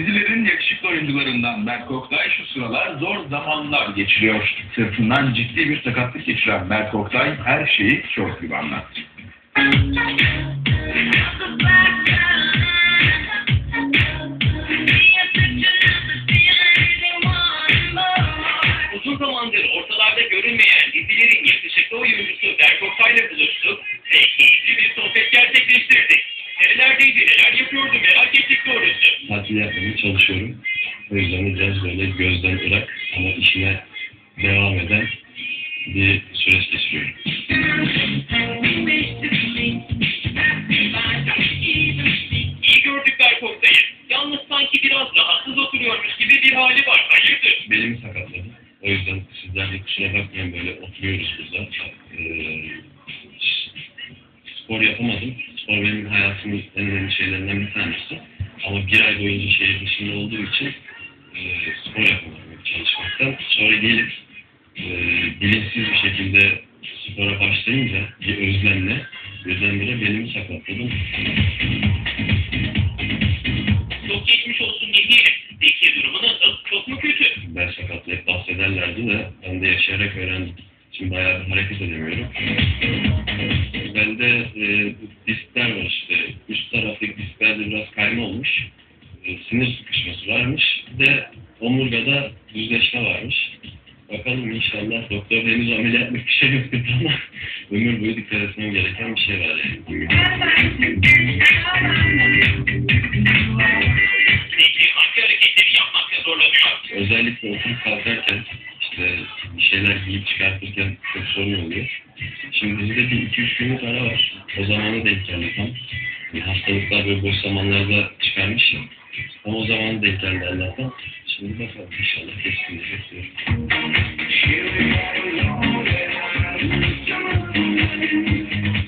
Dizilerin yakışıklı oyuncularından Berk Oktay şu sıralar zor zamanlar geçiriyor. Sırtından ciddi bir sakatlık geçiren Berk Oktay her şeyi çok gibi anlattı. Uzun zamandır ortalarda görünmeyen dizilerin yakışıklı oyuncusu Berk Oktay'la buluştuk ve keyifli bir sohbet gerçekleştirdik. Nerelerdeydi, neler yapıyordu merak ettik doğrusu. tatil yapmaya çalışıyorum. O yüzden de biraz böyle gözden ırak ama işine devam eden bir süreç geçiriyorum. İyi gördük Berk Oktay'ı. Yalnız sanki biraz rahatsız oturuyormuş gibi bir hali var. Hayırdır? Belimi sakatladım. O yüzden sizler de kusura bakmayın böyle oturuyoruz burada. Ee, spor yapamadım. Spor benim hayatımın en önemli şeylerinden bir tanesi. Ama bir ay boyunca şehir dışında olduğu için e, spor yapamadım çalışmaktan. Sonra gelip e, bilinçsiz bir şekilde spora başlayınca bir özlemle birdenbire belimi sakatladım. Çok geçmiş olsun ne diyelim. Peki durumu nasıl? Çok mu kötü? Ben sakatlayıp bahsederlerdi de ben de yaşayarak öğrendim. Şimdi bayağı hareket edemiyorum. Bende e, diskler var işte. Üst taraftaki disklerde biraz kayma olmuş. E, sinir sıkışması varmış. Bir de omurgada düzleşme varmış. Bakalım inşallah doktor henüz ameliyatlık bir şey yok dedi ama ömür boyu dikkat etmem gereken bir şey var yani. Özellikle oturup kalkarken işte bir şeyler giyip çıkartırken çok sorun oluyor. Şimdi bizde bir iki üç günlük ara var. O zamanı denk geldi tam. Bir hastalıklar böyle boş zamanlarda çıkarmış ya. Tam o zamanı denk geldi Allah'tan. Şimdi bakalım inşallah kesin bekliyorum.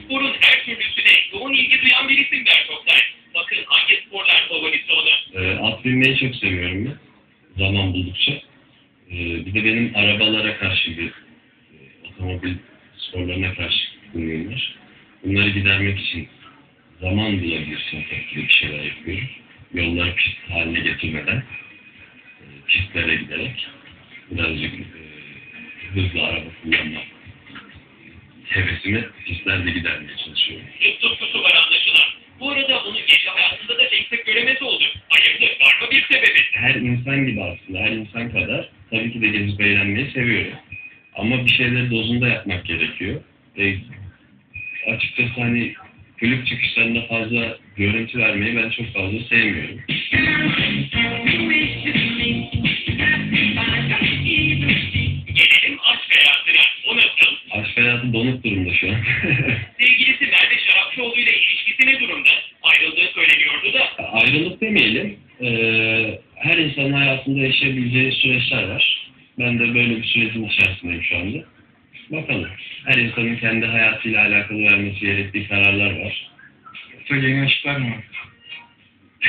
Sporun her türlüsüne yoğun ilgi duyan birisin Berk Oktay. Bakın hangi sporlar favorisi olur? Ee, at binmeyi çok seviyorum ben. Zaman buldukça. Ee, bir de benim arabalara karşı bir e, otomobil sporlarına karşı tutkunluğum var. Bunları gidermek için zaman bulabilirsem tabii bir şeyler yapıyorum. Yolları pist haline getirmeden e, pistlere giderek birazcık e, hızlı araba kullanma hevesimi pistlerde gidermeye çalışıyorum. Tutkusu var anlaşılan. Bu arada onu gece hayatında da pek sık göremez oldu. Hayırdır var mı bir sebebi? her insan gibi aslında, her insan kadar tabii ki de gezip eğlenmeyi seviyorum. Ama bir şeyleri dozunda yapmak gerekiyor. E, açıkçası hani kulüp çıkışlarında fazla görüntü vermeyi ben çok fazla sevmiyorum. Gelelim aşk hayatına. O nasıl? Aşk hayatı donuk durumda şu an. Sevgilisi Merve Şarapçıoğlu ile ilişkisi ne durumda? Ayrıldığı söyleniyordu da. Ayrılık demeyelim. E, her insanın hayatında yaşayabileceği süreçler var. Ben de böyle bir sürecin içerisindeyim şu anda. Bakalım. Her insanın kendi hayatıyla alakalı vermesi gerektiği kararlar var. Söyleyene aşklar mı?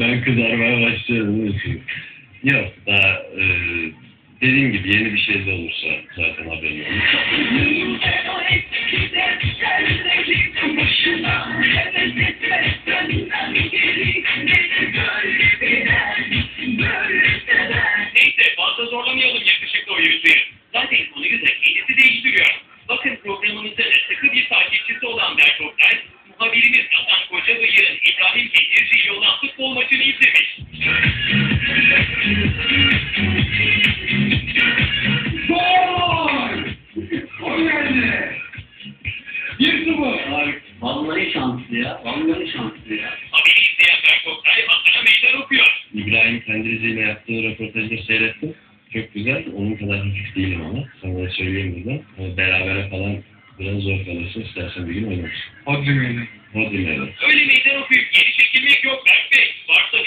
ben kızarmaya başlıyorum. diyorsun. Yok daha e, dediğim gibi yeni bir şey de olursa zaten haberim olur. da sıkı bir takipçisi olan Berk Oktay, muhabirimiz Hasan Kocabıyık'ın İbrahim Getirci ile olan futbol maçını izlemiş. Gol! Gol geldi! 1-0. Ay, vallahi şanslı ya. Vallahi şanslı ya. Haberi izleyen Berk Oktay Hasan'a meydan okuyor. İbrahim Kendirici ile yaptığı röportajı seyrettim. Çok güzel. Onun kadar hafif değilim ama. Sana da söyleyeyim buradan. Ama berabere falan biraz zor kalırsın. İstersen bir gün oynarız. Hodri meydan. Hadi evet. Öyle meydan okuyup geri çekilmek yok Berk Bey. Varsa